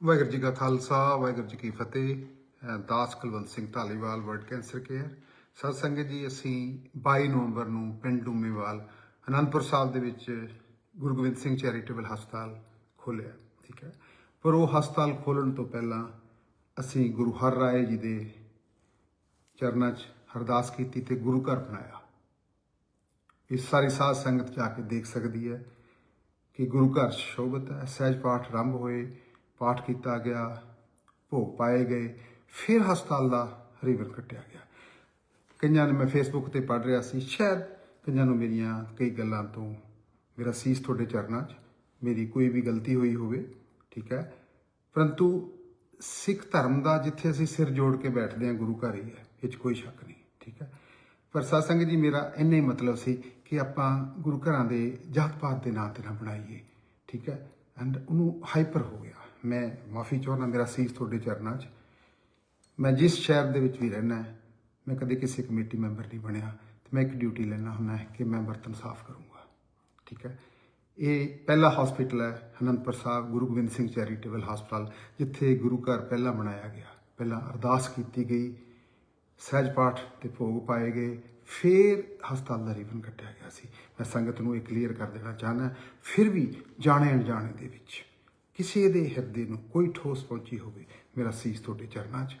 ਵਾਹਿਗੁਰੂ ਜੀ ਕਾ ਖਾਲਸਾ, ਵਾਹਿਗੁਰੂ ਜੀ ਕੀ ਫਤਿਹ। ਦਾਸ Kulwant Singh Dhaliwal world cancer care. ਸਤ ਸੰਗਤ ਜੀ, ਅਸੀਂ 22 ਨਵੰਬਰ ਨੂੰ ਪਿੰਡ ਡੂਮੇਵਾਲ, ਅਨੰਦਪੁਰ ਸਾਹਿਬ ਦੇ ਵਿੱਚ ਗੁਰੂ ਗੋਬਿੰਦ ਸਿੰਘ ਚੈਰੀਟੇਬਲ ਹਸਪਤਾਲ ਖੋਲ੍ਹਿਆ, ਠੀਕ ਹੈ। ਪਰ ਉਹ ਹਸਪਤਾਲ ਖੋਲਣ ਤੋਂ ਪਹਿਲਾਂ ਅਸੀਂ ਗੁਰੂ ਹਰ ਰਾਏ ਜੀ ਦੇ ਚਰਨਾਂ 'ਚ ਅਰਦਾਸ ਕੀਤੀ ਤੇ ਗੁਰੂ ਘਰ ਬਣਾਇਆ। ਇਹ ਸਾਰੀ ਸਾਧ ਸੰਗਤ ਜਾ ਕੇ ਦੇਖ ਸਕਦੀ ਹੈ ਕਿ ਗੁਰੂ ਘਰ ਸ਼ੋਭਤ ਹੈ, ਸਹਿਜ ਪਾਠ ਆਰੰਭ ਹੋਏ। ਪਾਠ ਕੀਤਾ ਗਿਆ, ਭੋਗ ਪਾਏ ਗਏ, ਫਿਰ ਹਸਪਤਾਲ ਦਾ ਰਿਵਰ ਕੱਟਿਆ ਗਿਆ। ਕਈਆਂ ਨੇ ਮੈਂ ਫੇਸਬੁੱਕ ਤੇ ਪੜ ਰਿਹਾ ਸੀ, ਸ਼ਾਇਦ ਕਈਆਂ ਨੂੰ ਮੇਰੀਆਂ ਕਈ ਗੱਲਾਂ ਤੋਂ ਮੇਰਾ ਸੀਸ ਤੁਹਾਡੇ ਚਰਨਾਂ 'ਚ, ਮੇਰੀ ਕੋਈ ਵੀ ਗਲਤੀ ਹੋਈ ਹੋਵੇ, ਠੀਕ ਹੈ? ਪਰੰਤੂ ਸਿੱਖ ਧਰਮ ਦਾ ਜਿੱਥੇ ਅਸੀਂ ਸਿਰ ਜੋੜ ਕੇ ਬੈਠਦੇ ਹਾਂ, ਗੁਰੂ ਘਰ ਹੀ ਹੈ, ਇਹ 'ਚ ਕੋਈ ਸ਼ੱਕ ਨਹੀਂ, ਠੀਕ ਹੈ? ਪਰ ਸਾਧ ਜੀ, ਮੇਰਾ ਇੰਨਾ ਹੀ ਮਤਲਬ ਸੀ ਕਿ ਆਪਾਂ ਗੁਰੂ ਘਰਾਂ ਦੇ ਜਾਤ ਪਾਤ ਦੇ ਨਾਂ ਤੇ ਨਾ ਬਣਾਈਏ, ਠੀਕ ਹੈ? ਐਂਡ ਉਹਨੂੰ ਹਾਈਪਰ ਹੋ ਗਿਆ। ਮੈਂ ਮਾਫੀ ਚਾਹੁੰਦਾ ਮੇਰਾ ਸੀਸ ਤੁਹਾਡੇ ਚਰਨਾਂ 'ਚ। ਮੈਂ ਜਿਸ ਸ਼ਹਿਰ ਦੇ ਵਿੱਚ ਵੀ ਰਹਿਣਾ ਹੈ, ਮੈਂ ਕਦੇ ਕਿਸੇ ਕਮੇਟੀ ਮੈਂਬਰ ਨਹੀਂ ਬਣਿਆ ਤੇ ਮੈਂ ਇੱਕ ਡਿਊਟੀ ਲੈਣਾ ਹੁੰਦਾ ਹੈ ਕਿ ਮੈਂ ਬਰਤਨ ਸਾਫ਼ ਕਰੂੰਗਾ। ਠੀਕ ਹੈ? ਇਹ ਪਹਿਲਾ ਹਸਪੀਟਲ ਹੈ, ਅਨੰਦਪੁਰ ਸਾਹਿਬ, ਗੁਰੂ ਗੋਬਿੰਦ ਸਿੰਘ ਚੈਰੀਟੇਬਲ ਹਸਪਤਾਲ ਜਿੱਥੇ ਗੁਰੂ ਘਰ ਪਹਿਲਾਂ ਬਣਾਇਆ ਗਿਆ। ਪਹਿਲਾਂ ਅਰਦਾਸ ਕੀਤੀ ਗਈ, ਸਹਿਜ ਪਾਠ ਤੇ ਭੋਗ ਪਾਏ ਗਏ, ਫਿਰ ਹਸਪਤਾਲ ਦਾ ਰਿਬਨ ਕੱਟਿਆ ਗਿਆ ਸੀ। ਮੈਂ ਸੰਗਤ ਨੂੰ ਇਹ ਕਲੀਅਰ ਕਰ ਦੇਣਾ ਚਾਹਨਾ ਫਿਰ ਵੀ ਜਾਣੇ ਅਣਜਾਣੇ ਦੇ ਵਿੱਚ। ਕਿਸੇ ਦੇ ਹਿਰਦੇ ਨੂੰ ਕੋਈ ਠੋਸ ਪਹੁੰਚੀ ਹੋਵੇ, ਮੇਰਾ ਸੀਸ ਤੁਹਾਡੇ ਚਰਨਾਂ 'ਚ।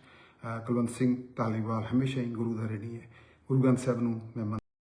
ਕੁਲਵੰਤ ਸਿੰਘ, ਧਾਲੀਵਾਲ ਹਮੇਸ਼ਾ ਹੀ ਗੁਰੂ ਦਾ ਰਣੀ ਹੈ। ਗੁਰੂ ਗ੍ਰੰਥ ਸਾਹਿਬ ਨੂੰ ਮੈਂ ਮੰਨ-